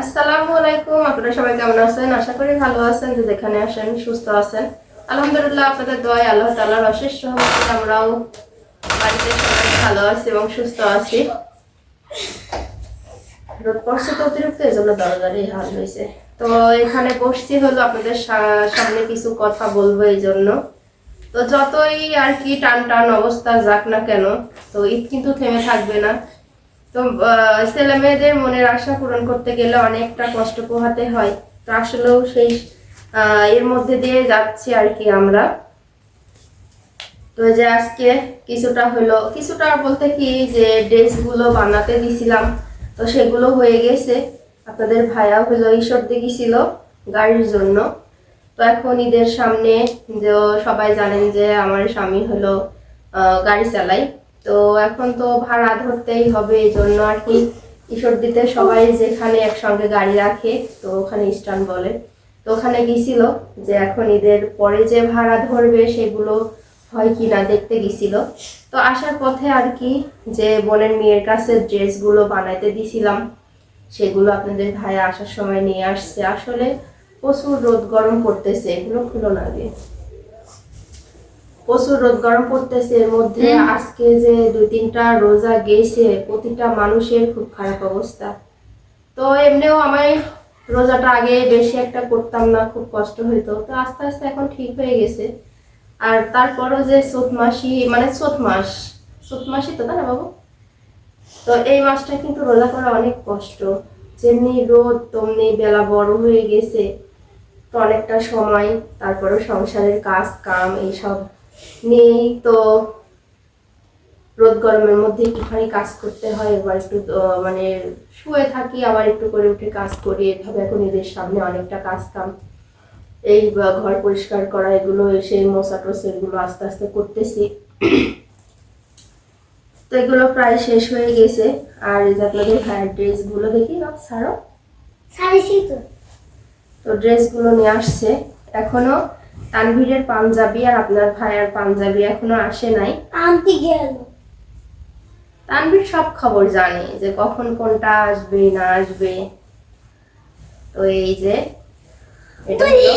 আসসালামু আলাইকুম, আপনারা সবাই কেমন আছেন? আশা করি ভালো আছেন, যে যেখানে আসেন সুস্থ আছেন। আলহামদুলিল্লাহ, আপনাদের আল্লাহ অশেষ আমরাও বাড়িতে সবাই ভালো আছি এবং সুস্থ আছি। রোদ পড়ছে তো অতিরিক্ত এই জন্য হাল হয়েছে। তো এখানে বসছি হলো আপনাদের সামনে কিছু কথা বলব এই জন্য। তো যতই আর কি টান টান অবস্থা যাক না কেন, তো ঈদ কিন্তু থেমে থাকবে না। তো ছেলে মেয়েদের মনের আশা পূরণ করতে গেলে অনেকটা কষ্ট পোহাতে হয়। তো আসলেও সেই এর মধ্যে দিয়ে যাচ্ছি আর কি আমরা। তো যে আজকে কিছুটা হলো, কিছুটা বলতে কি যে ড্রেসগুলো বানাতে দিছিলাম, তো সেগুলো হয়ে গেছে। আপনাদের ভাইয়া হলো ঈশ্বর দেখেছিল গাড়ির জন্য। তো এখন ঈদের সামনে, যে সবাই জানেন যে আমার স্বামী হলো গাড়ি চালাই তো এখন তো ভাড়া ধরতেই হবে, এই জন্য আর কি ঈশ্বর দিতে সবাই যেখানে একসঙ্গে গাড়ি রাখে, তো ওখানে স্ট্যান্ড বলে। তো ওখানে গেছিল যে এখন ঈদের পরে যে ভাড়া ধরবে সেগুলো হয় কি না দেখতে গেছিল তো আসার পথে আর কি যে বোনের মেয়ের কাছে ড্রেসগুলো বানাইতে দিছিলাম, সেগুলো আপনাদের ভাই আসার সময় নিয়ে আসছে। আসলে প্রচুর রোদ গরম পড়তেছে এগুলো খুলো না প্রচুর রোদ গরম পড়তেছে এর মধ্যে আজকে যে দুই তিনটা রোজা গেছে প্রতিটা মানুষের খুব খারাপ অবস্থা। তো এমনিও আমি রোজাটা আগে বেশি একটা করতাম না খুব কষ্ট হইতো। তো আস্তে আস্তে এখন ঠিক হয়ে গেছে। আর তারপরও যে চোত মাসি মানে চোত মাস চোত মাসই তো তাই না বাবু? তো এই মাসটা কিন্তু রোজা করা অনেক কষ্ট। যেমনি রোদ তেমনি বেলা বড় হয়ে গেছে। তো অনেকটা সময় তারপরে সংসারের কাজ কাম এইসব নিয়েই তো রোদ গরমের মধ্যে একটুখানি কাজ করতে হয় এবার একটু মানে শুয়ে থাকি আবার একটু করে উঠে কাজ করি এভাবে এখন এদের সামনে অনেকটা কাজ কাম। এই ঘর পরিষ্কার করা এগুলো এসে মশা টসা এগুলো আস্তে আস্তে করতেছি। তো এগুলো প্রায় শেষ হয়ে গেছে আর এই যে আপনাদের ভাইয়ের ড্রেসগুলো দেখি না ছাড়ো। তো। তো ড্রেসগুলো নিয়ে আসছে এখনও তানভীরের পাঞ্জাবি আর আপনার ভাইয়ের পাঞ্জাবি এখনও আসে নাই। আনতে গেল। তানভীর সব খবর জানে যে কখন কোনটা আসবে না আসবে। তো এই যে এটা হলো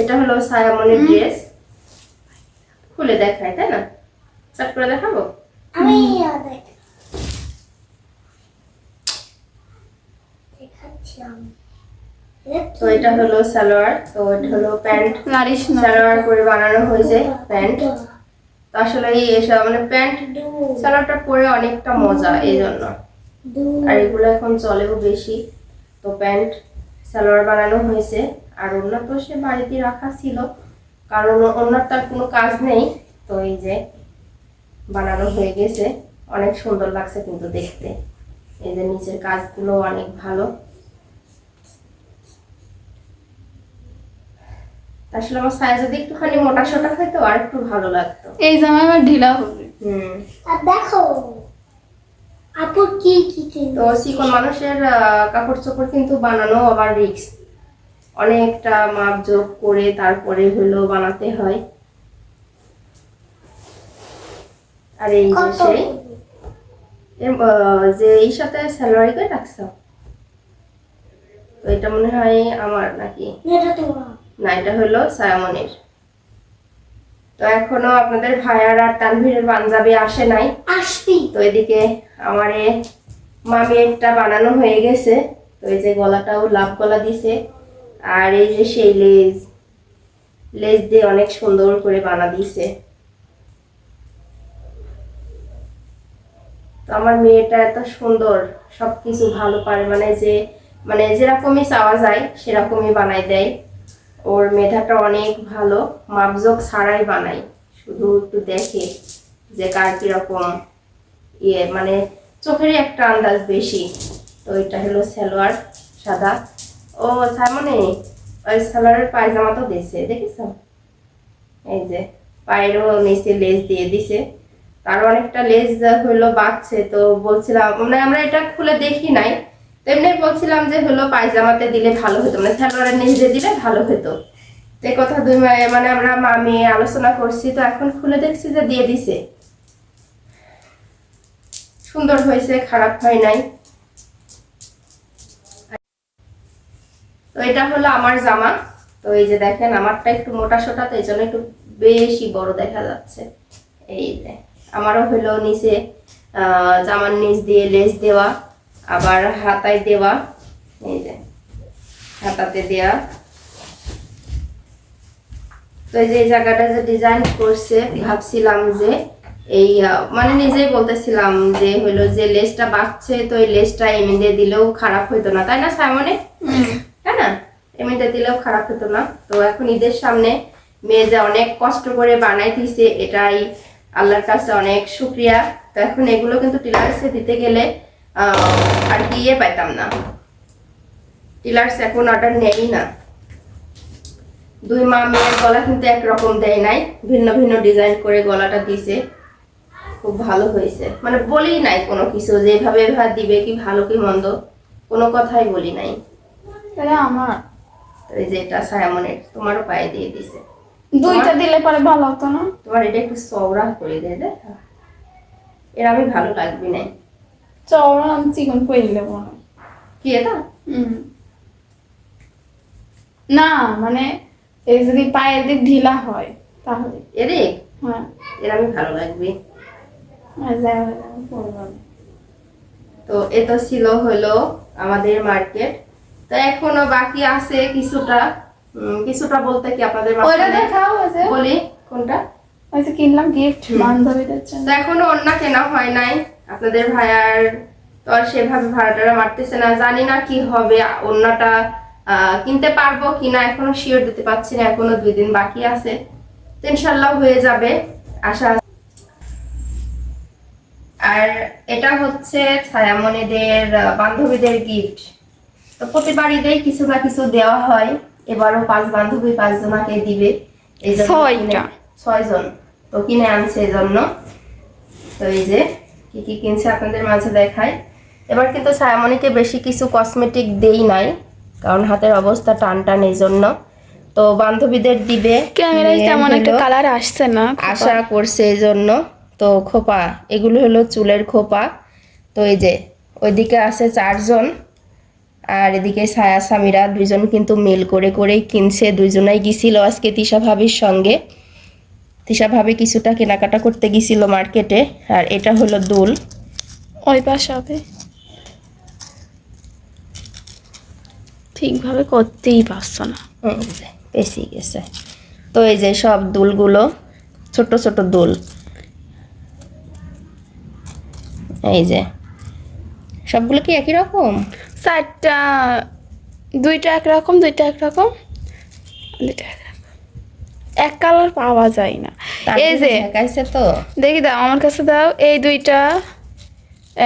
এটা হলো সায়ামনের ড্রেস। খুলে দেখায় তাই না? চট করে দেখাবো? আমি দেখাচ্ছি আমি। তো এটা হলো সালোয়ার তো এটা হলো প্যান্ট। সালোয়ার করে বানানো হয়েছে প্যান্ট। তো আসলে এই এসব মানে প্যান্ট সালোয়ারটা পরে অনেকটা মজা এই জন্য আর এগুলো এখন চলেও বেশি। তো প্যান্ট সালোয়ার বানানো হয়েছে। আর অন্য তো সে বাড়িতে রাখা ছিল। কারণ অন্যর তার কোনো কাজ নেই। তো এই যে বানানো হয়ে গেছে। অনেক সুন্দর লাগছে কিন্তু দেখতে। এই যে নিচের কাজগুলো অনেক ভালো। আসলে আমার সাইজ যদি একটুখানি মোটা সোটা হইতো আর একটু ভালো লাগতো। এই জামা আমার ঢিলা হবে। হুম। আর দেখো আপু কি কি তো চিকন মানুষের আহ, কাপড় চোপড় কিন্তু বানানো আবার রিক্স অনেকটা মাপ যোগ করে তারপরে হলো বানাতে হয়। আর এই যে সেই যে এই সাথে স্যালারি করে রাখছো? তো এটা মনে হয় আমার নাকি? এটা তোমার। না এটা হলো সায়ামনের। তো এখনও আপনাদের ভাইয়ার আর তানভীরের পাঞ্জাবি আসে নাই। আসবি। তো এদিকে আমার এ মামিরটা বানানো হয়ে গেছে। তো এই যে গলাটাও লাভ গলা দিছে। আর এই যে সেই লেজ লেজ দিয়ে অনেক সুন্দর করে বানা দিছে। তো আমার মেয়েটা এত সুন্দর সবকিছু ভালো পারে মানে যে মানে যেরকমই চাওয়া যায় সেরকমই বানাই দেয়। ওর মেধাটা অনেক ভালো। মাপজোক ছাড়াই বানাই। শুধু একটু দেখে যে কার কীরকম ইয়ে মানে চোখেরই একটা আন্দাজ বেশি। তো এটা হলো সালোয়ার সাদা। ও সামনে ওই সালোয়ারের পায়জামা তো দিছে দেখেছ এই যে, পায়েরও নিচে লেজ দিয়ে দিছে। তার অনেকটা লেজ হলো বাঁচছে, তো বলছিলাম মানে আমরা এটা খুলে দেখি নাই। তেমনি বলছিলাম যে হলো পায়জামাতে দিলে ভালো হতো মানে সালোয়ারের নিজে দিলে ভালো হতো। তো কথা দুই মানে আমরা মামি আলোচনা করছি, তো এখন খুলে দেখছি যে দিয়ে দিছে। সুন্দর হয়েছে, খারাপ হয় নাই। তো এটা হলো আমার জামা। তো এই যে দেখেন, আমারটা একটু মোটা সোটা, তো এই জন্য একটু বেশি বড় দেখা যাচ্ছে। এই যে, আমারও হলো নিচে জামার নিচ দিয়ে লেস দেওয়া। আবার হাতায় দেওয়া এই যে হাতাতে দেওয়া তো এই যে এই জায়গাটা যে ডিজাইন করছে ভাবছিলাম যে এই মানে নিজেই বলতেছিলাম যে হলো যে লেসটা বাঁচছে তো এই লেসটা এমনিতে দিলেও খারাপ হইতো না। তাই না সামনে তাই না? এমনিতে দিলেও খারাপ হতো না। তো এখন ঈদের সামনে মেয়ে যে অনেক কষ্ট করে বানাই দিছে এটাই আল্লাহর কাছে অনেক শুক্রিয়া। তো এখন এগুলো কিন্তু টিলার্সে দিতে গেলে আর কি ইয়ে পাইতাম না। টিলার্স এখন অর্ডার নেই না। দুই মা মেয়ের গলা কিন্তু একরকম দেয় নাই ভিন্ন ভিন্ন ডিজাইন করে গলাটা দিছে। খুব ভালো হয়েছে। মানে বলি নাই কোনো কিছু যে এভাবে এভাবে দিবে কি ভালো কি মন্দ কোনো কথাই বলি নাই। এটা আমার? এই যে এটা সায়ামনের তোমারও পায়ে দিয়ে দিছে। দুইটা দিলে পরে ভালো হতো না? তোমার এটা একটু সৌরা করে দিয়ে দে। এর আমি ভালো লাগবে না চওড়া আমি চিকন করে দিলে মনে হয়। কি এটা হুম। না মানে এই যদি পায়ের দিক ঢিলা হয় তাহলে এরে হ্যাঁ এর আমি ভালো লাগবে আর যাই হোক, আমি পরবো না। তো এ তো ছিল হলো আমাদের মার্কেট তো এখনও বাকি আছে কিছুটা কিছুটা বলতে কি আপনাদের ওইটা দেখাও হয়েছে বলি কোনটা কিনলাম গিফট। বান্ধবীদের জন্য এখনও অন্য কেনা হয় নাই আপনাদের ভাইয়ার তো আর সেভাবে ভাড়াটারা মারতেছে না। জানি না কি হবে অন্যটা কিনতে পারব কিনা এখনও শিওর দিতে পারছি না এখনও দুই দিন বাকি আছে। তো ইনশাল্লাহ হয়ে যাবে আশা আর এটা হচ্ছে ছায়ামণিদের বান্ধবীদের গিফট তো প্রতিবার ঈদেই কিছু না কিছু দেওয়া হয় এবারও পাঁচ বান্ধবী পাঁচ জনাকে দিবে। এই জন্য ছয়জন। তো কিনে আনছে এই জন্য। তো এই যে কি কি কিনছে আপনাদের মাঝে দেখায় এবার কিন্তু ছায়ামণিকে বেশি কিছু কসমেটিক দেই নাই কারণ হাতের অবস্থা টান টান এই জন্য। তো বান্ধবীদের দিবে। ক্যামেরায় তেমন একটা কালার আসছে না আশা করছে এই জন্য। তো খোপা এগুলো হলো চুলের খোপা। তো এই যে ওইদিকে আছে চারজন আর এদিকে ছায়া সামিরা দুইজন কিন্তু মেল করে করেই কিনছে। দুইজনাই গেছিল আজকে তিশা ভাবির সঙ্গে। তিশা ভাবি কিছুটা কেনাকাটা করতে গেছিল মার্কেটে আর এটা হলো দুল। ওই পাশ হবে ঠিকভাবে করতেই পারছ না। যে, গেছে। তো এই যে সব দুলগুলো ছোট ছোট দুল। এই যে সবগুলো কি একই রকম? চারটা দুইটা একরকম দুইটা একরকম দুইটা একরকম। এক কালার পাওয়া যায় না। এই যে তো। দেখি দাও আমার কাছে দাও এই দুইটা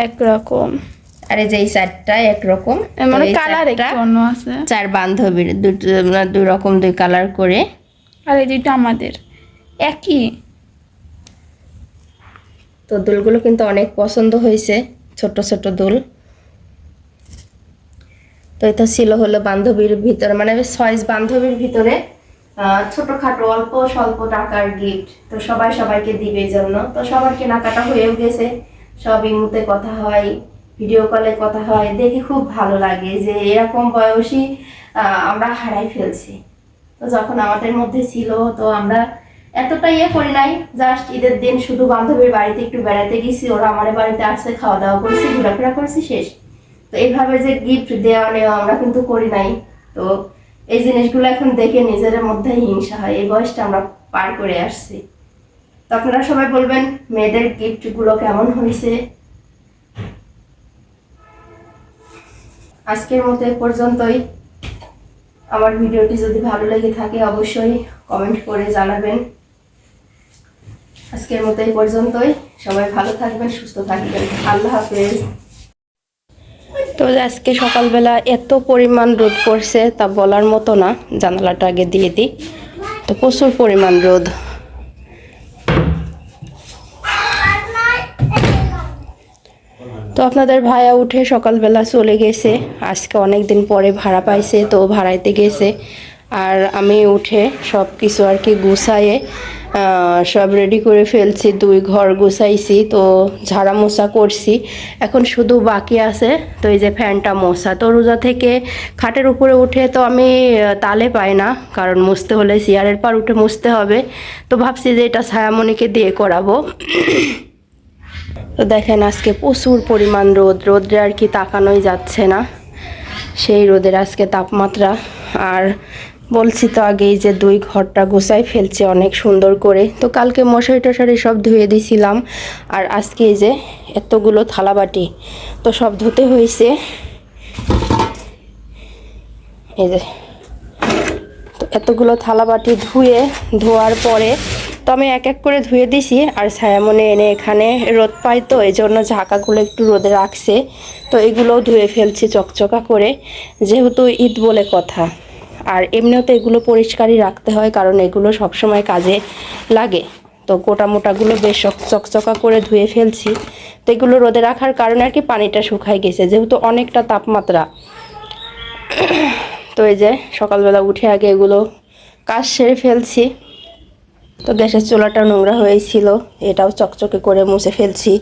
একরকম। আর এই যে এই চারটা একরকম মানে কালার একটু অন্য আছে। চার বান্ধবীর দুটো মানে দুই রকম দুই কালার করে। আর এই দুইটা আমাদের একই। তো দুলগুলো কিন্তু অনেক পছন্দ হয়েছে ছোট ছোট দুল। তো এটা ছিল হলো বান্ধবীর ভিতরে মানে ছয় বান্ধবীর ভিতরে। ছোটখাটো অল্প স্বল্প টাকার গিফট তো সবাই সবাইকে দিবে জন্য। তো সবার কেনাকাটা হয়েও গেছে। সব ইমুতে কথা হয় ভিডিও কলে কথা হয়। দেখে খুব ভালো লাগে যে এরকম বয়সী আমরা হারাই ফেলছি। তো যখন আমাদের মধ্যে ছিল, তো আমরা এতটা ইয়ে করি নাই। জাস্ট ঈদের দিন শুধু বান্ধবীর বাড়িতে একটু বেড়াতে গেছি। ওরা আমার বাড়িতে আসছে খাওয়া দাওয়া করেছি, ঘোরাফেরা করছি, শেষ। তো এইভাবে যে গিফট দেওয়া নেওয়া আমরা কিন্তু করি নাই। তো এই জিনিসগুলো এখন দেখে নিজের মধ্যে হিংসা হয়। এই বয়সটা আমরা পার করে আসছি। আপনারা সবাই বলবেন, মেয়েদের গিফটগুলো কেমন হয়েছে? আজকের মতো এ পর্যন্তই। আমার ভিডিওটি যদি ভালো লেগে থাকে, অবশ্যই কমেন্ট করে জানাবেন। আজকের মতো এই পর্যন্তই। সবাই ভালো থাকবেন, সুস্থ থাকবেন। আল্লাহ হাফেজ। তো আজকে সকালবেলা এত পরিমাণ রোদ পড়ছে তা বলার মতো না, জানালাটা আগে দিয়ে দিই। তো প্রচুর পরিমাণ রোদ। তো আপনাদের ভাইয়া উঠে সকালবেলা চলে গেছে, আজকে অনেক দিন পরে ভাড়া পাইছে, তো ভাড়াইতে গেছে। আর আমি উঠে সব কিছু আর কি গুছায়ে সব রেডি করে ফেলছি, দুই ঘর গুছাইছি, তো ঝাড়া মোছা করছি। এখন শুধু বাকি আছে তো এই যে ফ্যানটা মোছা। তো রোজা থেকে খাটের উপরে উঠে তো আমি তালে পাই না, কারণ মুছতে হলে চেয়ারের পার উঠে মুছতে হবে। তো ভাবছি যে এটা ছায়ামণিকে দিয়ে করাবো। তো দেখেন আজকে প্রচুর পরিমাণ রোদ রোদ্রে আর কি তাকানোই যাচ্ছে না। সেই রোদের আজকে তাপমাত্রা। আর বলছি তো আগেই যে দুই ঘরটা গোছাই ফেলছে অনেক সুন্দর করে। তো কালকে মশারি টশারি সব ধুয়ে দিছিলাম। আর আজকে যে এতগুলো থালাবাটি, তো সব ধুতে হয়েছে। এই যে, তো এতগুলো থালাবাটি ধুয়ে, ধোয়ার পরে তো আমি এক এক করে ধুয়ে দিছি। আর ছায়ামনে এনে এখানে রোদ পাই তো, এই জন্য ঝাঁকাগুলো একটু রোদে রাখছে। তো এগুলোও ধুয়ে ফেলছি চকচকা করে, যেহেতু ঈদ বলে কথা। আর এমনিও তো এগুলো পরিষ্কারই রাখতে হয়, কারণ এগুলো সবসময় কাজে লাগে। তো গোটা মোটাগুলো বেশ চক- চকচকা করে ধুয়ে ফেলছি। তো এগুলো রোদে রাখার কারণে আর কি পানিটা শুকায় গেছে, যেহেতু অনেকটা তাপমাত্রা। তো এই যে সকালবেলা উঠে আগে এগুলো কাজ সেরে ফেলছি। তো গ্যাসের চুলাটা নোংরা হয়েছিল, এটাও চকচকে করে মুছে ফেলছি।